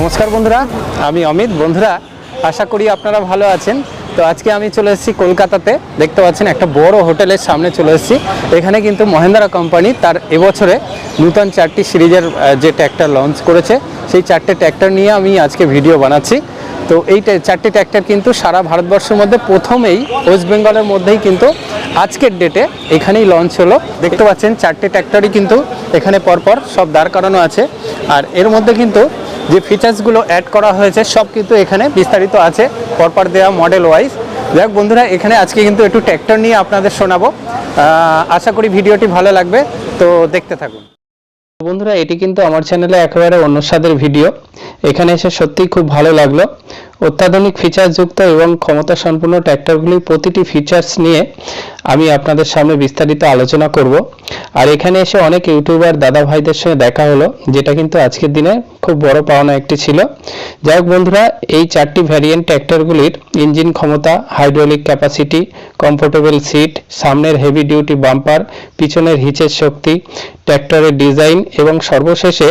নমস্কার বন্ধুরা, আমি অমিত। বন্ধুরা, আশা করি আপনারা ভালো আছেন। তো আজকে আমি চলে এসেছি কলকাতাতে। দেখতে পাচ্ছেন, একটা বড় হোটেলের সামনে চলে এসেছি। এখানে কিন্তু মহেন্দ্রা কোম্পানি তার এবছরে নূতন চারটি সিরিজের যে ট্র্যাক্টর লঞ্চ করেছে, সেই চারটে ট্র্যাক্টর নিয়ে আমি আজকে ভিডিও বানাচ্ছি। তো এই চারটে ট্র্যাক্টর কিন্তু সারা ভারতবর্ষের মধ্যে প্রথমেই, ওয়েস্ট বেঙ্গলের মধ্যেই কিন্তু আজকের ডেটে এখানেই লঞ্চ হলো। দেখতে পাচ্ছেন, চারটে ট্র্যাক্টরই কিন্তু এখানে পরপর সব দাঁড় করানো আছে। আর এর মধ্যে কিন্তু যে ফিচার্সগুলো অ্যাড করা হয়েছে, সব কিন্তু এখানে বিস্তারিত আছে, পরপর দেওয়া মডেল ওয়াইজ দেখ বন্ধুরা, এখানে আজকে কিন্তু একটু ট্র্যাক্টর নিয়ে আপনাদের শোনাবো। আশা করি ভিডিওটি ভালো লাগবে, তো দেখতে থাকুন। বন্ধুরা, এটি কিন্তু আমার চ্যানেলে একেবারে অন্য ভিডিও এখানে এসে সত্যিই খুব ভালো লাগল। অত্যাধুনিক ফিচারযুক্ত এবং ক্ষমতা সম্পন্ন ট্র্যাক্টরগুলির প্রতিটি ফিচার্স নিয়ে আমি আপনাদের সামনে বিস্তারিত আলোচনা করব। আর এখানে এসে অনেক ইউটিউবার দাদা ভাইদের সঙ্গে দেখা হলো, যেটা কিন্তু আজকের দিনে খুব বড় পাওনা একটি ছিল। যাই হোক বন্ধুরা, এই চারটি ভ্যারিয়েন্ট ট্র্যাক্টরগুলির ইঞ্জিন ক্ষমতা হাইড্রোলিক ক্যাপাসিটি কমফোর্টেবল সিট সামনের হেভি ডিউটি বাম্পার পিছনের হিচের শক্তি ট্র্যাক্টরের ডিজাইন এবং সর্বশেষে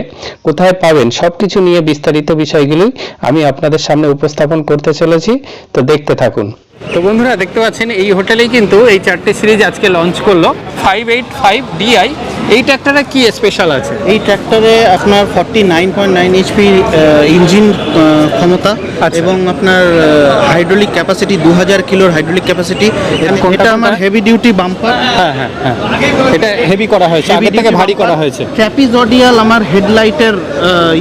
কোথায় পাবেন সব কিছু নিয়ে বিস্তারিত বিষয়গুলি আমি আপনাদের সামনে উপস্থাপন করতে চলেছি, তো দেখতে থাকুন। তো বন্ধুরা, দেখতে পাচ্ছেন, এই হোটেলেই কিন্তু এই চারটে সিরিজ আজকে লঞ্চ করল। ফাইভ এইট ফাইভ ডিআই এই ট্র্যাক্টরে কি স্পেশাল আছে? এই ট্র্যাক্টরে আপনার forty nine point nine HP engine ক্ষমতা আচ্ছা। এবং আপনার হাইড্রোলিক ক্যাপাসিটি দু হাজার কিলোর হাইড্রোলিক ক্যাপাসিটি এটা আমার হেভি ডিউটি বাম্পার হ্যাঁ হ্যাঁ হ্যাঁ। এটা হেভি করা হয়েছে আগে থেকে ভারী করা হয়েছে। ট্র্যাপিজডিয়াল আমার হেডলাইটের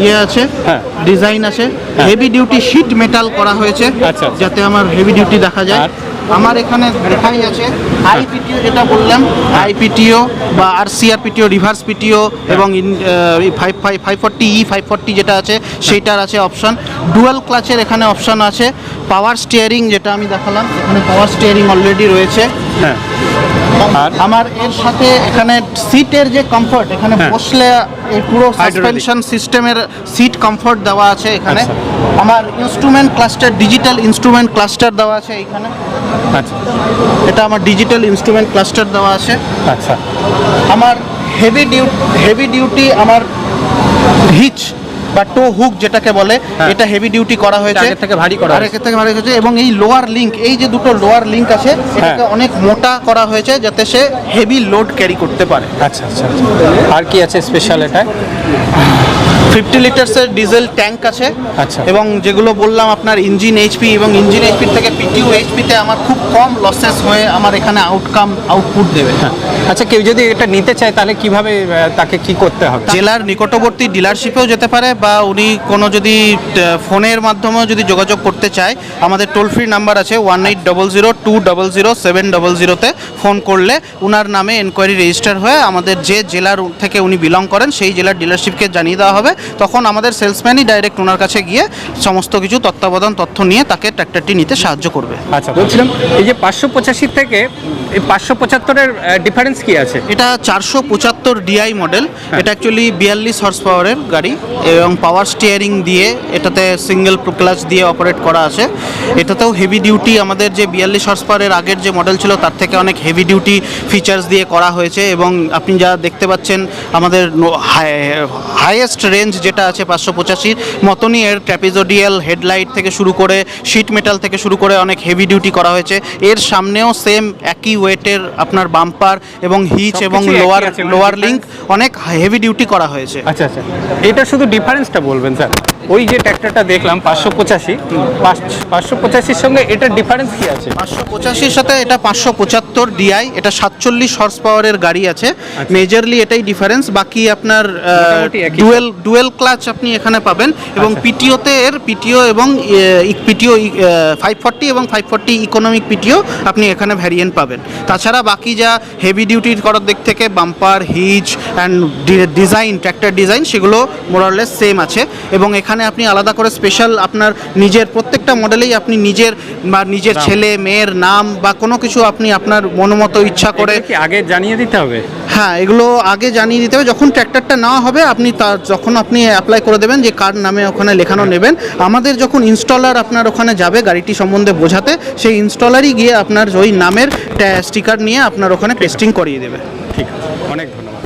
ইয়ে আছে হ্যাঁ। ডিজাইন আছে। হেভি ডিউটি শিট মেটাল করা হয়েছে আচ্ছা। যাতে আমার হেভি ডিউটি দেখা যায়? আমার এখানে দেখাই আছে আইপিটিও যেটা বললাম আইপিটিও বা আর সিআর পিটিও রিভার্স পিটিও এবং five five five forty E five forty যেটা আছে সেইটার আছে অপশান ডুয়াল ক্লাচের এখানে অপশান আছে পাওয়ার স্টিয়ারিং যেটা আমি দেখালাম এখানে পাওয়ার স্টিয়ারিং অলরেডি রয়েছে হ্যাঁ আর? আমার এর সাথে এখানে সিটের যে কমফর্ট এখানে হ্যাঁ। বসলে এই পুরো। সাসপেনশন সিস্টেমের সিট কমফর্ট দেওয়া আছে এখানে আচ্ছা। আমার instrument cluster digital instrument cluster দেওয়া আছে এখানে আচ্ছা। এটা আমার ডিজিটাল ইনস্ট্রুমেন্ট ক্লাস্টার দেওয়া আছে। আচ্ছা। আমার হেভি ডিউটি হেভি ডিউটি আমার হিচ বা টো হুক যেটাকে বলে হ্যাঁ। এটা হেভি ডিউটি করা হয়েছে। আগের থেকে ভারী করা আগের থেকে ভারী হয়েছে এবং এই লোয়ার লিঙ্ক এই যে দুটো লোয়ার লিঙ্ক আছে এটাকে অনেক মোটা করা হয়েছে যাতে সে হেভি লোড ক্যারি করতে পারে। আচ্ছা আচ্ছা। আর কি আছে স্পেশাল এটা ফিফটি লিটার্সের ডিজেল ট্যাঙ্ক আছে। আচ্ছা। এবং যেগুলো বললাম আপনার ইঞ্জিন এইচপি এবং ইঞ্জিন এইচপি থেকে পিটিউ এইচপিতে আমার খুব কম লসেস হয়ে আমার এখানে আউটকাম আউটপুট দেবে। আচ্ছা কেউ যদি এটা নিতে চায় তাহলে কীভাবে তাকে কি করতে হবে? জেলার নিকটবর্তী ডিলারশিপেও যেতে পারে বা উনি কোনো যদি ফোনের মাধ্যমেও যদি যোগাযোগ করতে চায় আমাদের টোল ফ্রি নাম্বার আছে one eight double zero two double zero seven double জিরোতে ফোন করলে উনার নামে এনকোয়ারি রেজিস্টার হয়ে আমাদের যে জেলার থেকে উনি বিলং করেন সেই জেলার ডিলারশিপকে জানিয়ে দেওয়া হবে। তখন আমাদের সেলসম্যানই ডাইরেক্ট ওনার কাছে গিয়ে সমস্ত কিছু তত্ত্বাবধান তথ্য নিয়ে তাকে ট্র্যাক্টরটি নিতে সাহায্য করবে। আচ্ছা বলছিলাম এই যে পাঁচশো পঁচাশি থেকে এই পাঁচশো পঁচাত্তরের ডিফারেন্স কি আছে? এটা চারশো পঁচাত্তর ডিআই মডেল এটা অ্যাকচুয়ালি বিয়াল্লিশ হর্স পাওয়ারের গাড়ি এবং পাওয়ার স্টিয়ারিং দিয়ে এটাতে সিঙ্গেল ক্লাচ দিয়ে অপারেট করা আছে। এটাতেও হেভি ডিউটি আমাদের যে বিয়াল্লিশ হর্স পাওয়ারের আগের যে মডেল ছিল তার থেকে অনেক হেভি ডিউটি ফিচার্স দিয়ে করা হয়েছে এবং আপনি যা দেখতে পাচ্ছেন আমাদের হাইয়েস্ট রেঞ্জ যেটা আছে পাঁচশো পঁচাশির মতনই এর ট্র্যাপিজোডিয়াল হেডলাইট থেকে শুরু করে শিট মেটাল থেকে শুরু করে অনেক হেভি ডিউটি করা হয়েছে। এর সামনেও সেম একই ওয়েটের আপনার বাম্পার এবং হিচ এবং লোয়ার লোয়ার লিঙ্ক অনেক হেভি ডিউটি করা হয়েছে। আচ্ছা আচ্ছা। এটা শুধু ডিফারেন্সটা বলবেন স্যার ওই যে ট্র্যাক্টরটা দেখলাম পাঁচশো পঁচাশি। পাঁচশো পঁচাশির সঙ্গে এটা ডিফারেন্স কি আছে? পাঁচশো পঁচাশির সাথে এটা পাঁচশো পঁচাত্তর ডিআই এটা সাতচল্লিশ হর্স পাওয়ারের গাড়ি আছে। মেজরলি এটাই ডিফারেন্স বাকি আপনার ডুয়েল ডুয়েল ক্লাচ আপনি এখানে পাবেন। এবং আচ্ছা। পিটিওতে এর পিটিও এবং পিটিও ফাইভ ফর্টি এবং ফাইভ ফর্টি ইকোনমিক পিটিও আপনি এখানে ভ্যারিয়েন্ট পাবেন। তাছাড়া বাকি যা হেভি ডিউটির করার দিক থেকে bumper hitch and design tractor design সেগুলো মোরারলেস সেম আছে। এবং এখানে আপনি আলাদা করে স্পেশাল আপনার নিজের প্রত্যেকটা মডেলেই আপনি নিজের বা নিজের ছেলে মেয়ের নাম বা কোনো কিছু আপনি আপনার মনোমতো ইচ্ছা করে আগে জানিয়ে দিতে হবে? হ্যাঁ এগুলো আগে জানিয়ে দিতে হবে। যখন ট্র্যাক্টরটা নেওয়া হবে আপনি তা যখন আপনি অ্যাপ্লাই করে দেবেন যে কার নামে ওখানে লেখানো নেবেন আমাদের যখন ইনস্টলার আপনার ওখানে যাবে গাড়িটি সম্বন্ধে বোঝাতে সেই ইনস্টলারই গিয়ে আপনার ওই নামের স্টিকার নিয়ে আপনার ওখানে টেস্টিং করিয়ে দেবে। ঠিক আছে অনেক ধন্যবাদ।